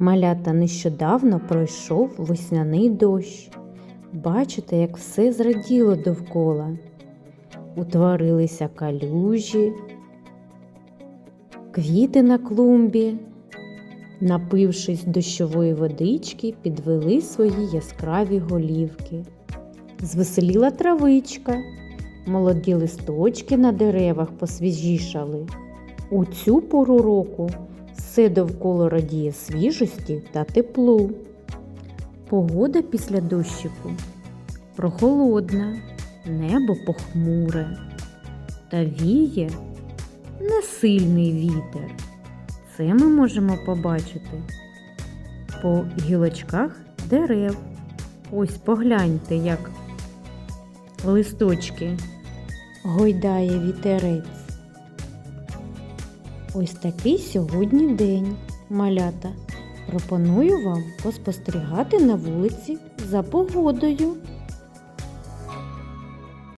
Малята нещодавно пройшов весняний дощ. Бачите, як все зраділо довкола. Утворилися калюжі, квіти на клумбі, напившись дощової водички, підвели свої яскраві голівки. Звеселіла травичка, молоді листочки на деревах посвіжішали. У цю пору року все довкола радіє свіжості та теплу. Погода після дощику прохолодна, небо похмуре та віє несильний вітер. Це ми можемо побачити по гілочках дерев. Ось погляньте, як листочки гойдає вітерець. Ось такий сьогодні день, малята. Пропоную вам поспостерігати на вулиці за погодою.